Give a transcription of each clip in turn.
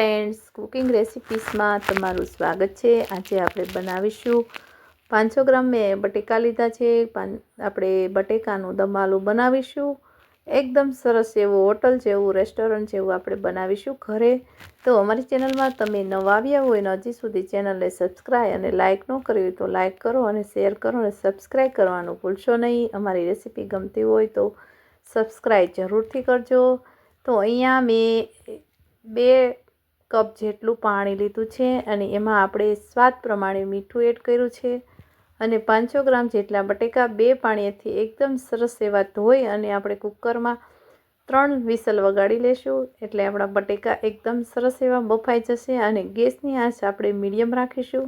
Friends, cooking રેસિપીસમાં તમારું સ્વાગત છે. આજે આપણે બનાવીશું પાંચસો ગ્રામ મેં બટેકા લીધા છે. આપણે બટેકાનું દમાલું બનાવીશું. એકદમ સરસ એવું હોટલ જેવું, રેસ્ટોરન્ટ જેવું આપણે બનાવીશું ઘરે. તો અમારી ચેનલમાં તમે નવા આવ્યા હોય ને, હજી સુધી ચેનલને સબસ્ક્રાઈબ અને લાઇક ન કરી હોય તો લાઇક કરો અને શેર કરો અને સબસ્ક્રાઈબ કરવાનું ભૂલશો નહીં. અમારી રેસીપી ગમતી હોય તો સબસ્ક્રાઈબ જરૂરથી કરજો. તો અહીંયા મેં બે કપ જેટલું પાણી લીધું છે અને એમાં આપણે સ્વાદ પ્રમાણે મીઠું એડ કર્યું છે. અને પાંચસો ગ્રામ જેટલા બટેકા બે પાણીથી એકદમ સરસ એવા ધોઈ અને આપણે કુકરમાં ત્રણ વિસલ વગાડી લેશું. એટલે આપણા બટેકા એકદમ સરસ એવા બફાઈ જશે અને ગેસની આંચ આપણે મીડિયમ રાખીશું.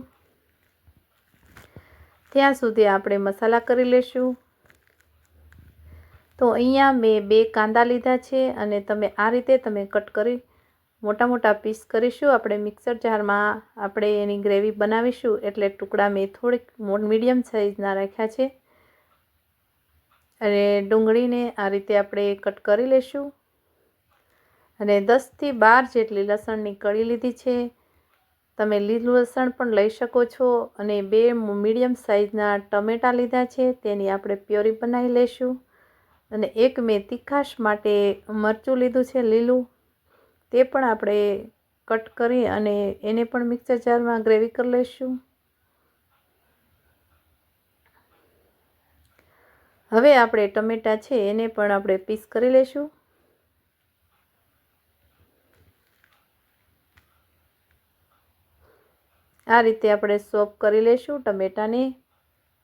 ત્યાં સુધી આપણે મસાલા કરી લેશું. તો અહીંયા મેં બે કાંદા લીધા છે અને તમે આ રીતે તમે કટ કરી મોટા મોટા પીસ કરીશું. આપણે મિક્સર જારમાં આપણે એની ગ્રેવી બનાવીશું. એટલે ટુકડા મેં થોડીક મીડિયમ સાઇઝના રાખ્યા છે. અને ડુંગળીને આ રીતે આપણે કટ કરી લેશું. અને દસથી બાર જેટલી લસણની કળી લીધી છે. તમે લીલું લસણ પણ લઈ શકો છો. અને બે મીડિયમ સાઇઝના ટમેટાં લીધા છે. તેની આપણે પ્યોરી બનાવી લઈશું અને એક મેં તીખાશ માટે મરચું લીધું છે લીલું. તે પણ આપણે કટ કરી અને એને પણ મિક્સર જારમાં ગ્રેવી કરી લઈશું. હવે આપણે ટમેટાં છે એને પણ આપણે પીસ કરી લઈશું. આ રીતે આપણે સોપ કરી લઈશું ટમેટાને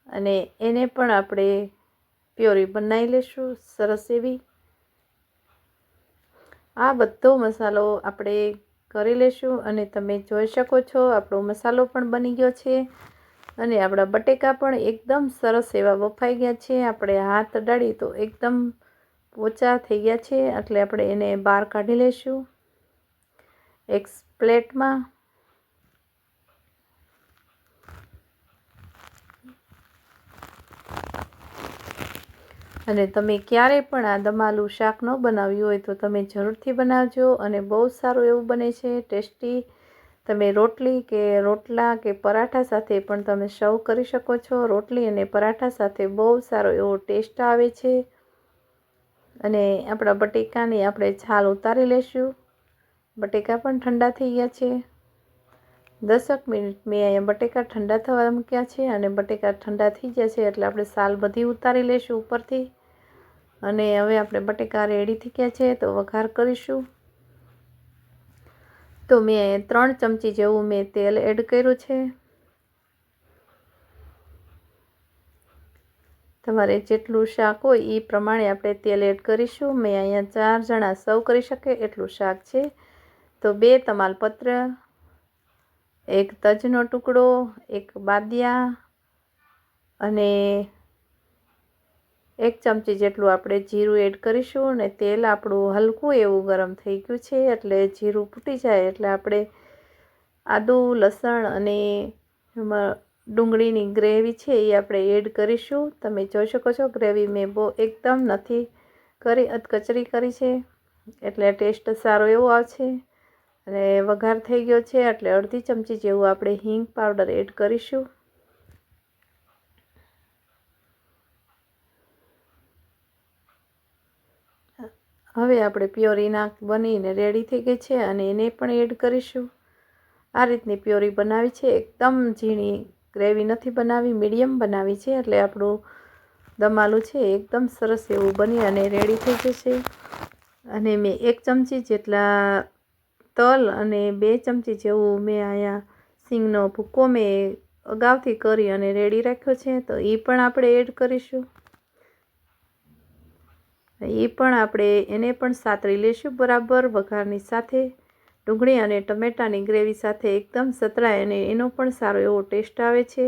અને એને પણ આપણે પ્યોરી બનાવી લઈશું, સરસ એવી. આ બધો મસાલો આપણે કરી લેશું અને તમે જોઈ શકો છો, આપણો મસાલો પણ બની ગયો છે. અને આપણા બટેકા પણ એકદમ સરસ એવા બફાઈ ગયા છે. આપણે હાથ અડાડી તો એકદમ પોચા થઈ ગયા છે, એટલે આપણે એને બહાર કાઢી લઈશું એક પ્લેટમાં અને તમે ક્યારેય પણ આ દમાલું શાક ન બનાવ્યું હોય તો તમે જરૂરથી બનાવજો અને બહુ સારું એવું બને છે, ટેસ્ટી. તમે રોટલી કે રોટલા કે પરાઠા સાથે પણ તમે સર્વ કરી શકો છો. રોટલી અને પરાઠા સાથે બહુ સારો એવો ટેસ્ટ આવે છે. અને આપણા બટેકાની આપણે છાલ ઉતારી લેશું. બટેકા પણ ઠંડા થઈ ગયા છે. દસક મિનિટ મેં અહીંયા બટેકા ઠંડા થવા મૂક્યા છે અને બટેકા ઠંડા થઈ ગયા છે એટલે આપણે સાલ બધી ઉતારી લઈશું ઉપરથી. અને હવે આપણે બટેકા રેડી થઈ છે, તો વઘાર કરીશું. તો મેં ત્રણ ચમચી જેવું મેં તેલ એડ કર્યું છે. તમારે જેટલું શાક હોય એ પ્રમાણે આપણે તેલ એડ કરીશું. મેં અહીંયા ચાર જણા સર્વ કરી શકે એટલું શાક છે. તો બે તમાલપત્ર, એક તજનો ટુકડો, એક બાદિયા અને એક ચમચી જેટલું આપણે જીરું એડ કરીશું અને તેલ આપણું હલકું એવું ગરમ થઈ ગયું છે એટલે જીરું ફૂટી જાય એટલે આપણે આદું, લસણ અને ડુંગળીની ગ્રેવી છે એ આપણે એડ કરીશું. તમે જોઈ શકો છો ગ્રેવી મેં બહુ એકદમ નથી કરી, અધકચરી કરી છે એટલે ટેસ્ટ સારો એવો આવશે અને વઘાર થઈ ગયો છે એટલે અડધી ચમચી જેવું આપણે હિંગ પાવડર એડ કરીશું. હવે આપણે પ્યોરી નાક બનીને રેડી થઈ ગઈ છે અને એને પણ એડ કરીશું. આ રીતની પ્યોરી બનાવી છે. એકદમ ઝીણી ગ્રેવી નથી બનાવી મીડિયમ બનાવી છે. એટલે આપણું દમાલું છે એકદમ સરસ એવું બની અને રેડી થઈ જશે અને મેં એક ચમચી જેટલા તલ અને બે ચમચી જેવું મેં અહીંયા સિંગનો ભૂકો મેં અગાઉથી કરી અને રેડી રાખ્યો છે. તો એ પણ આપણે એડ કરીશું. એ પણ આપણે એને પણ સાતરી લઈશું બરાબર વઘારની સાથે. ડુંગળી અને ટમેટાની ગ્રેવી સાથે એકદમ સતરાય અને એનો પણ સારો એવો ટેસ્ટ આવે છે.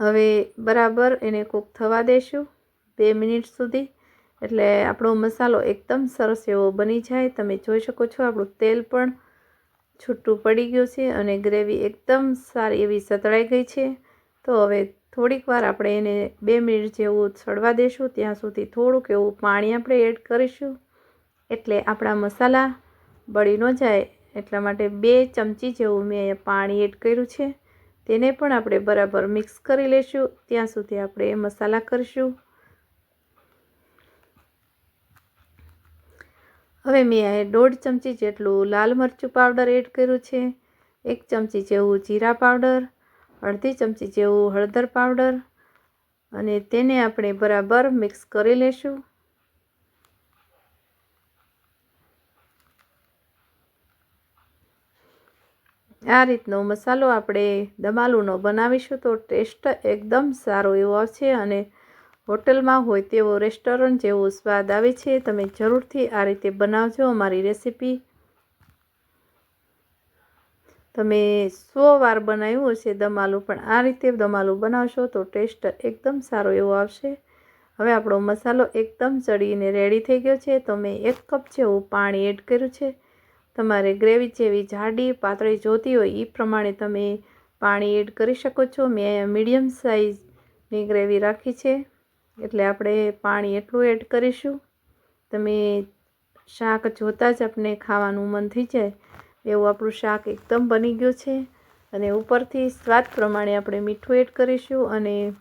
હવે બરાબર એને કૂક થવા દેશું બે મિનિટ સુધી. એટલે આપણો મસાલો એકદમ સરસ એવો બની જાય. તમે જોઈ શકો છો આપણું તેલ પણ છૂટું પડી ગયું છે અને ગ્રેવી એકદમ સારી એવી સતળાઈ ગઈ છે. તો હવે થોડીક વાર આપણે એને બે મિનિટ જેવું સડવા દઈશું ત્યાં સુધી થોડુંક એવું પાણી આપણે એડ કરીશું. એટલે આપણા મસાલા બળી ન જાય એટલા માટે બે ચમચી જેવું મેં અહીંયા પાણી એડ કર્યું છે. તેને પણ આપણે બરાબર મિક્સ કરી લઈશું ત્યાં સુધી આપણે મસાલા કરીશું. હવે મેં દોઢ ચમચી જેટલું લાલ મરચું પાવડર એડ કર્યું છે. એક ચમચી જેવું જીરા પાવડર. અડધી ચમચી જેવું હળદર પાવડર અને તેને આપણે બરાબર મિક્સ કરી લઈશું આ રીતનો મસાલો આપણે દમાલુનો બનાવીશું તો ટેસ્ટ એકદમ સારો એવો આવશે અને હોટલમાં હોય તેવો રેસ્ટોરન્ટ જેવો સ્વાદ આવે છે. તમે જરૂરથી આ રીતે બનાવજો. અમારી રેસીપી તમે સો વાર બનાવ્યું હશે દમાલું, પણ આ રીતે દમાલું બનાવશો તો ટેસ્ટ એકદમ સારો એવો આવશે. હવે આપણો મસાલો એકદમ ચડીને રેડી થઈ ગયો છે. તો મેં એક કપ જેવું પાણી એડ કર્યું છે. તમારે ગ્રેવી જેવી જાડી પાતળી જોતી હોય એ પ્રમાણે તમે પાણી એડ કરી શકો છો. મેં મીડિયમ સાઇઝની ગ્રેવી રાખી છે. એટલે આપણે પાણી એટલું એડ કરીશું. તમે શાક જોતાં જ આપણે ખાવાનું મન થઈ જાય. એવું આપણું શાક એકદમ બની ગયું છે. અને ઉપરથી સ્વાદ પ્રમાણે આપણે મીઠું એડ કરીશું અને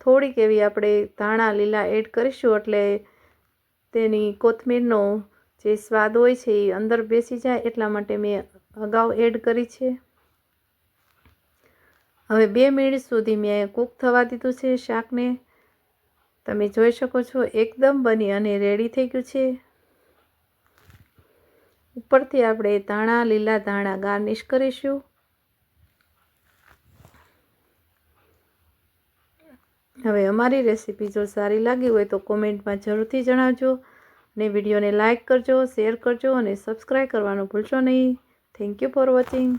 થોડીક એવી આપણે ધાણા લીલા એડ કરીશું એટલે તેની કોથમીરનો જે સ્વાદ હોય છે એ અંદર બેસી જાય એટલા માટે મેં અગાઉ એડ કરી છે. હવે બે મિનિટ સુધી મેં કૂક થવા દીધું છે શાકને. તમે જોઈ શકો છો એકદમ બની અને રેડી થઈ ગયું છે. ઉપરથી આપણે ધાણા, લીલા ધાણા ગાર્નિશ કરીશું. હવે અમારી રેસીપી જો સારી લાગી હોય તો કોમેન્ટમાં જરૂરથી જણાવજો અને વિડીયોને લાઇક કરજો, શેર કરજો અને સબસ્ક્રાઈબ કરવાનું ભૂલશો નહીં. Thank you for watching